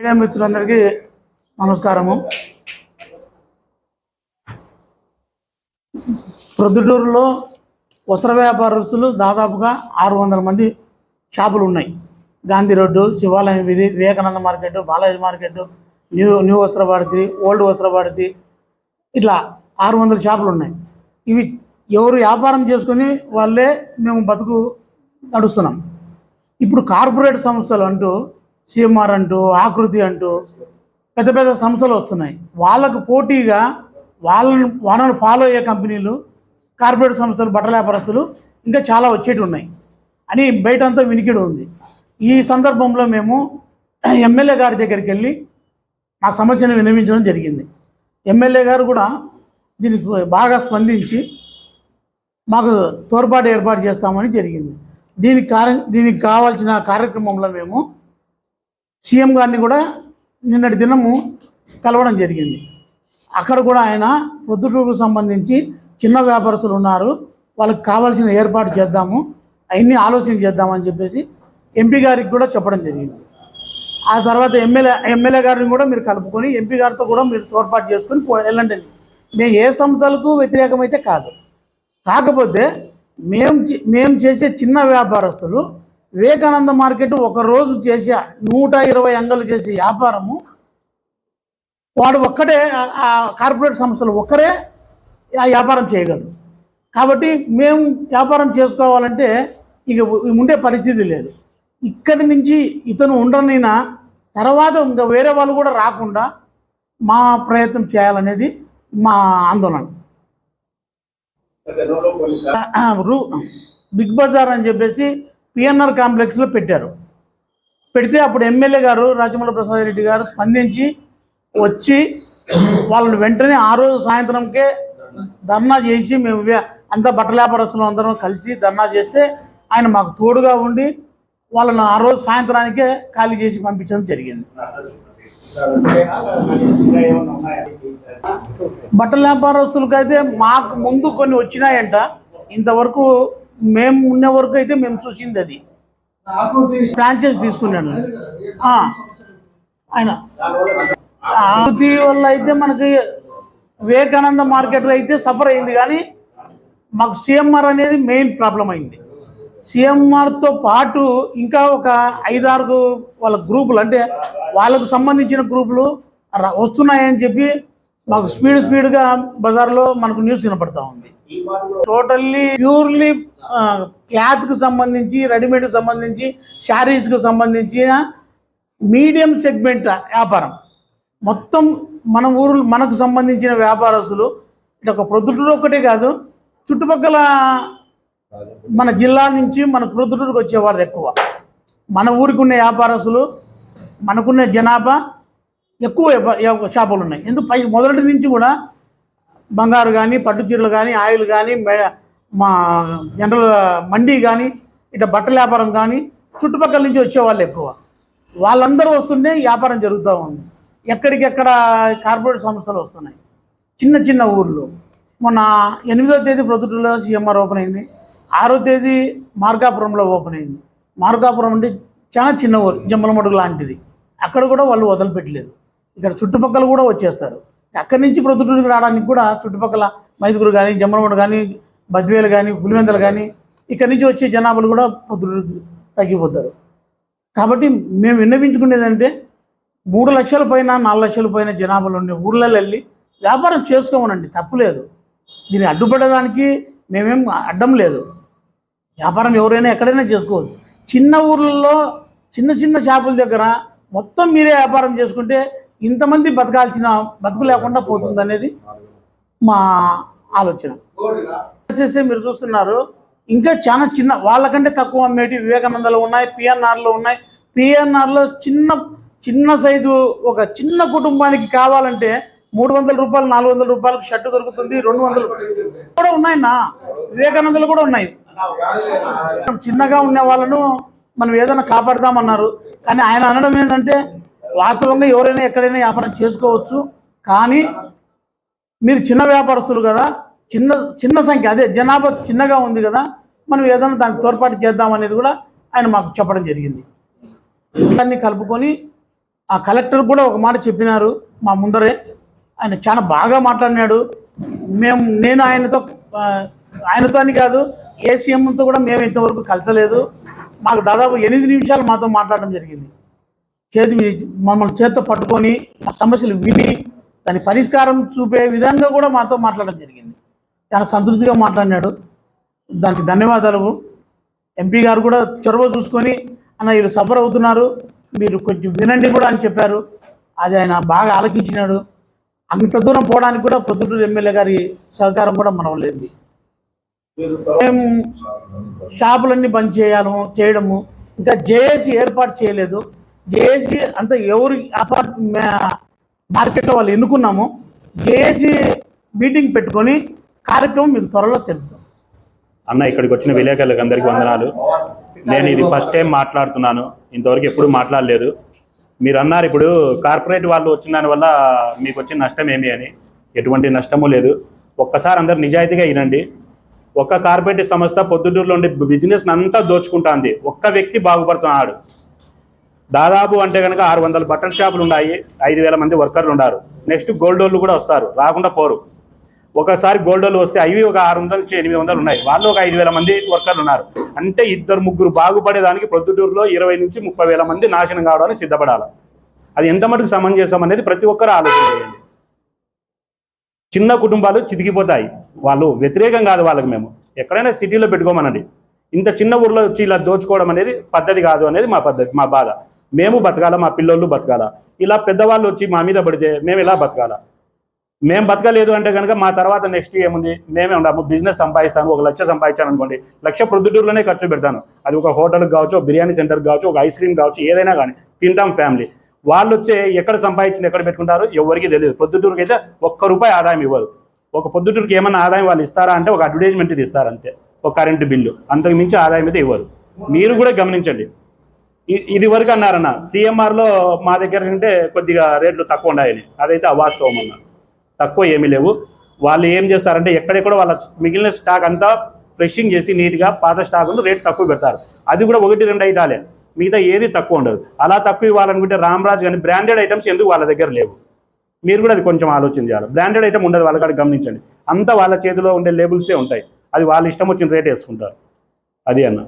Media మిత్రులందరికీ నమస్కారము. ప్రొద్దుటూరులో వస్త్ర వ్యాపారస్తులు దాదాపుగా ఆరు వందల మంది షాపులు ఉన్నాయి. గాంధీ రోడ్డు శివాలయం వీధి Vivekananda market Balaji market new new Vastra Bharati old వస్త్ర భారతి ఇట్లా ఆరు వందల షాపులు ఉన్నాయి. ఇవి ఎవరు వ్యాపారం చేసుకొని వాళ్ళే మేము బతుకు నడుస్తున్నాం. ఇప్పుడు కార్పొరేట్ సంస్థలు అంటూ సిఎంఆర్ అంటూ ఆకృతి అంటూ పెద్ద పెద్ద సంస్థలు వస్తున్నాయి. వాళ్ళకు పోటీగా వాళ్ళను వాళ్ళని ఫాలో అయ్యే కంపెనీలు కార్పొరేట్ సంస్థలు బట్టల వ్యాపారస్తులు ఇంకా చాలా వచ్చేటి ఉన్నాయి. అని బయటంతా వినికిడి ఉంది. ఈ సందర్భంలో మేము ఎమ్మెల్యే గారి దగ్గరికి వెళ్ళి మా సమస్యను విన్నవించడం జరిగింది. ఎమ్మెల్యే గారు కూడా దీనికి బాగా స్పందించి మాకు తోడ్పాటు ఏర్పాటు చేస్తామని జరిగింది. దీనికి కార దీనికి కావాల్సిన కార్యక్రమంలో మేము సీఎం గారిని కూడా నిన్నటి దినము కలవడం జరిగింది. అక్కడ కూడా ఆయన పొద్దుటూరుకు సంబంధించి చిన్న వ్యాపారస్తులు ఉన్నారు. వాళ్ళకి కావాల్సిన ఏర్పాటు చేద్దాము అవన్నీ ఆలోచన చేద్దామని చెప్పేసి ఎంపీ గారికి కూడా చెప్పడం జరిగింది. ఆ తర్వాత ఎమ్మెల్యే ఎమ్మెల్యే గారిని కూడా మీరు కలుపుకొని ఎంపీ గారితో కూడా మీరు తోడ్పాటు చేసుకొని వెళ్ళండి మేము ఏ సంస్థలకు వ్యతిరేకమైతే కాదు. కాకపోతే మేము మేము చేసే చిన్న వ్యాపారస్తులు వివేకానంద మార్కెట్ ఒక రోజు చేసే నూట ఇరవై అంగలు చేసే వ్యాపారము. వాడు ఒక్కడే ఆ- కార్పొరేట్ సంస్థలు ఒక్కరే ఆ వ్యాపారం చేయగలరు. కాబట్టి మేము వ్యాపారం చేసుకోవాలంటే ఇక ఉండే పరిస్థితి లేదు. ఇక్కడి నుంచి ఇతను ఉండనినా తర్వాత ఇంకా వేరే వాళ్ళు కూడా రాకుండా మా ప్రయత్నం చేయాలనేది మా ఆందోళన. బిగ్ బజార్ అని చెప్పేసి పిఎన్ఆర్ కాంప్లెక్స్లో పెట్టారు. పెడితే అప్పుడు ఎమ్మెల్యే గారు రాజమౌళి ప్రసాద్ రెడ్డి గారు స్పందించి వచ్చి వాళ్ళని వెంటనే ఆ రోజు సాయంత్రంకే ధర్నా చేసి మేము అంతా బట్టల వ్యాపారస్తులు అందరం కలిసి ధర్నా చేస్తే ఆయన మాకు తోడుగా ఉండి వాళ్ళని ఆ రోజు సాయంత్రానికే ఖాళీ చేసి పంపించడం జరిగింది. బట్టల వ్యాపారస్తులకైతే మాకు ముందు కొన్ని వచ్చినాయంట. ఇంతవరకు మేము ఉన్న వరకు అయితే మేము చూసింది అది. ఫ్రాంచైజ్ తీసుకున్నాడు. ఆయన. ఆకృతి వల్ల అయితే మనకి వివేకానంద మార్కెట్ అయితే సఫర్ అయింది కానీ మాకు సిఎంఆర్ అనేది మెయిన్ ప్రాబ్లం అయింది. సిఎంఆర్తో పాటు ఇంకా ఒక ఐదారు వాళ్ళ గ్రూపులు అంటే వాళ్ళకు సంబంధించిన గ్రూపులు వస్తున్నాయని చెప్పి మాకు స్పీడ్ స్పీడ్గా బజార్లో మనకు న్యూస్ వినపడతా ఉంది. టోటల్లీ ప్యూర్లీ క్లాత్కి సంబంధించి రెడీమేడ్కి సంబంధించి శారీస్కి సంబంధించిన మీడియం సెగ్మెంట్ వ్యాపారం. మొత్తం మన ఊరు మనకు సంబంధించిన వ్యాపారస్తులు ఇటు ఒక ప్రొద్దుటూరు ఒక్కటే కాదు చుట్టుపక్కల మన జిల్లా నుంచి మన ప్రొద్దుటూరుకు వచ్చేవారు ఎక్కువ. మన ఊరికి ఉన్న వ్యాపారస్తులు మనకున్న జనాభా ఎక్కువ చేపలు షాపులు ఉన్నాయి ఎందుకు? పై మొదటి నుంచి కూడా బంగారు కానీ పట్టు చీరలు కానీ ఆయిల్ కానీ మే- మా జనరల్ మండీ కానీ ఇట్లా బట్టల వ్యాపారం కానీ చుట్టుపక్కల నుంచి వచ్చేవాళ్ళు ఎక్కువ. వాళ్ళందరూ వస్తుంటే వ్యాపారం జరుగుతూ ఉంది. ఎక్కడికెక్కడ కార్పొరేట్ సంస్థలు వస్తున్నాయి. చిన్న చిన్న ఊర్లు. మొన్న ఎనిమిదో తేదీ ప్రొద్దుటూరులో సీఎంఆర్ ఓపెన్ అయింది. ఆరో తేదీ మార్గాపురంలో ఓపెన్ అయింది. మార్గాపురం అంటే చాలా చిన్న ఊరు జమ్మలమడుగు లాంటిది. అక్కడ కూడా వాళ్ళు వదిలిపెట్టలేదు. ఇక్కడ చుట్టుపక్కల కూడా వచ్చేస్తారు. అక్కడి నుంచి ప్రొద్దుటూరుకి రావడానికి కూడా చుట్టుపక్కల మైదుగురు కానీ జమ్మలమడు కానీ బద్వేలు కానీ పులివెందలు కానీ ఇక్కడి నుంచి వచ్చే జనాభాలు కూడా ప్రొద్దుటూరుకి తగ్గిపోతారు. కాబట్టి మేము విన్నవించుకునేదంటే మూడు లక్షల పైన నాలుగు లక్షల పైన జనాభాలు ఉండే ఊర్లలో వెళ్ళి వ్యాపారం చేసుకోమనండి తప్పులేదు దీన్ని అడ్డుపడడానికి మేమేం అడ్డం లేదు. వ్యాపారం ఎవరైనా ఎక్కడైనా చేసుకోవచ్చు. చిన్న ఊర్లలో చిన్న చిన్న షాపుల దగ్గర మొత్తం మీరే వ్యాపారం చేసుకుంటే ఇంతమంది బతకాల్సిన బతుకు లేకుండా పోతుంది అనేది మా ఆలోచన. చేసే మీరు చూస్తున్నారు ఇంకా చాలా చిన్న వాళ్ళకంటే తక్కువ అమ్మేటి వివేకానందలు ఉన్నాయి పిఎన్ఆర్లు ఉన్నాయి. పిఎన్ఆర్లో చిన్న చిన్న సైజు ఒక చిన్న కుటుంబానికి కావాలంటే మూడు వందల రూపాయలు నాలుగు వందల రూపాయలకు షర్ట్ దొరుకుతుంది రెండు వందలు కూడా ఉన్నాయన్నా. వివేకానందలు కూడా ఉన్నాయి. మనం చిన్నగా ఉన్న వాళ్ళను మనం ఏదైనా కాపాడదామన్నారు. కానీ ఆయన అనడం ఏంటంటే వాస్తవంగా ఎవరైనా ఎక్కడైనా వ్యాపారం చేసుకోవచ్చు. కానీ మీరు చిన్న వ్యాపారస్తులు కదా చిన్న చిన్న సంఖ్య అదే జనాభా చిన్నగా ఉంది కదా మనం ఏదైనా దానికి తోడ్పాటు చేద్దాం అనేది కూడా ఆయన మాకు చెప్పడం జరిగింది. దాన్ని కలుపుకొని ఆ కలెక్టర్ కూడా ఒక మాట చెప్పినారు మా ముందరే. ఆయన చాలా బాగా మాట్లాడినాడు. మేము నేను ఆయనతో ఆయనతో అని కాదు ఏ సీఎంతో కూడా మేము ఇంతవరకు కలిసలేదు. మాకు దాదాపు ఎనిమిది నిమిషాలు మాతో మాట్లాడడం జరిగింది. చేతి మమ్మల్ని చేత్తో పట్టుకొని మా సమస్యలు విని దాని పరిష్కారం చూపే విధంగా కూడా మాతో మాట్లాడడం జరిగింది. చాలా సంతృప్తిగా మాట్లాడినాడు. దానికి ధన్యవాదాలు. ఎంపీ గారు కూడా చొరవ చూసుకొని అన్న వీళ్ళు సఫర్ అవుతున్నారు. మీరు కొంచెం వినండి కూడా అని చెప్పారు. అది ఆయన బాగా ఆలకించినాడు. అంత దూరం పోవడానికి కూడా పొద్దుటూరు ఎమ్మెల్యే గారి సహకారం కూడా మనవలేదు మేము షాపులన్నీ బంద్ చేయాలి చేయడము. ఇంకా జేఏసీ ఏర్పాటు చేయలేదు. జేఏసీ అంతా ఎవరి అపార్ట్ మార్కెట్లో వాళ్ళు ఎన్నుకున్నాము జేఏసీ మీటింగ్ పెట్టుకొని కార్యక్రమం మీకు త్వరలో తెలుపుతాం అన్న ఇక్కడికి వచ్చిన విలేకరులకు అందరికీ వందనాలు. నేను ఇది ఫస్ట్ టైం మాట్లాడుతున్నాను. ఇంతవరకు ఎప్పుడు మాట్లాడలేదు. మీరు అన్నారు ఇప్పుడు కార్పొరేట్ వాళ్ళు వచ్చిన దానివల్ల మీకు వచ్చిన నష్టం ఏమి అని. ఎటువంటి నష్టము లేదు. ఒక్కసారి అందరు నిజాయితీగా వినండి. ఒక్క కార్పొరేట్ సంస్థ పొద్దుటూరులో ఉండే బిజినెస్ అంతా దోచుకుంటాంది. ఒక్క వ్యక్తి బాగుపడుతున్నాడు. దాదాపు అంటే కనుక ఆరు వందల బట్టల షాపులు ఉన్నాయి. ఐదు వేల మంది వర్కర్లు ఉన్నారు. నెక్స్ట్ గోల్డ్ వాళ్ళు కూడా వస్తారు. రాకుండా పోరు. ఒకసారి గోల్డ్ వాళ్ళు వస్తే అవి ఒక ఆరు వందల నుంచి ఎనిమిది వందలు ఉన్నాయి. వాళ్ళు ఒక ఐదు వేల మంది వర్కర్లు ఉన్నారు. అంటే ఇద్దరు ముగ్గురు బాగుపడేదానికి ప్రొద్దుటూరులో ఇరవై నుంచి ముప్పై వేల మంది నాశనం కావడానికి సిద్ధపడాలి. అది ఎంత మటుకు సమంజసం అనేది ప్రతి ఒక్కరు ఆలోచన చేయండి. చిన్న కుటుంబాలు చితికిపోతాయి. వాళ్ళు వ్యతిరేకం కాదు వాళ్ళకి మేము. ఎక్కడైనా సిటీలో పెట్టుకోమనండి. ఇంత చిన్న ఊర్లో వచ్చి ఇలా దోచుకోవడం అనేది పద్ధతి కాదు అనేది మా పద్ధతి మా బాధ. మేము బతకాల మా పిల్లోళ్ళు బతకాల? ఇలా పెద్దవాళ్ళు వచ్చి మా మీద పడితే మేము ఇలా బతకాల? మేము బతకలేదు అంటే కనుక మా తర్వాత నెక్స్ట్ ఏముంది? మేమే ఉండము బిజినెస్ సంపాదిస్తాను ఒక లక్ష సంపాదించాను అనుకోండి. లక్ష ప్రొద్దుటూరులోనే ఖర్చు పెడతాను. అది ఒక హోటల్కి కావచ్చు ఒక బిర్యానీ సెంటర్ కావచ్చు ఒక ఐస్ క్రీమ్ కావచ్చు ఏదైనా కానీ తింటాం ఫ్యామిలీ వాళ్ళు వచ్చే ఎక్కడ సంపాదించింది ఎక్కడ పెట్టుకుంటారు ఎవరికి తెలియదు. పొద్దుటూరుకి అయితే ఒక్క రూపాయి ఆదాయం ఇవ్వరు. ఒక పొద్దుటూరుకి ఏమన్నా ఆదాయం వాళ్ళు ఇస్తారా అంటే ఒక అడ్వర్టైజ్మెంట్ ఇది ఇస్తారు అంతే ఒక కరెంటు బిల్లు అంతకు మించి ఆదాయం అయితే ఇవ్వరు. మీరు కూడా గమనించండి. ఇది వరకు అన్నారన్న. సిఎంఆర్లో మా దగ్గర కంటే కొద్దిగా రేట్లు తక్కువ ఉన్నాయని. అదైతే అవాస్తవం అన్న. తక్కువ ఏమీ లేవు. వాళ్ళు ఏం చేస్తారంటే ఎక్కడెక్కడ వాళ్ళ మిగిలిన స్టాక్ అంతా ఫ్రెషింగ్ చేసి నీట్గా పాత స్టాక్ రేట్ తక్కువ పెడతారు. అది కూడా ఒకటి రెండు ఐటాలే. మిగతా ఏది తక్కువ ఉండదు. అలా తక్కువ ఇవ్వాలనుకుంటే రామ్రాజ్ కానీ బ్రాండెడ్ ఐటమ్స్ ఎందుకు వాళ్ళ దగ్గర లేవు? మీరు కూడా అది కొంచెం ఆలోచన చేయాలి. బ్రాండెడ్ ఐటమ్ ఉండదు వాళ్ళ కాడ గమనించండి. అంతా వాళ్ళ చేతిలో ఉండే లేబుల్సే ఉంటాయి. అది వాళ్ళ ఇష్టం వచ్చిన రేట్ వేసుకుంటారు. అది అన్న.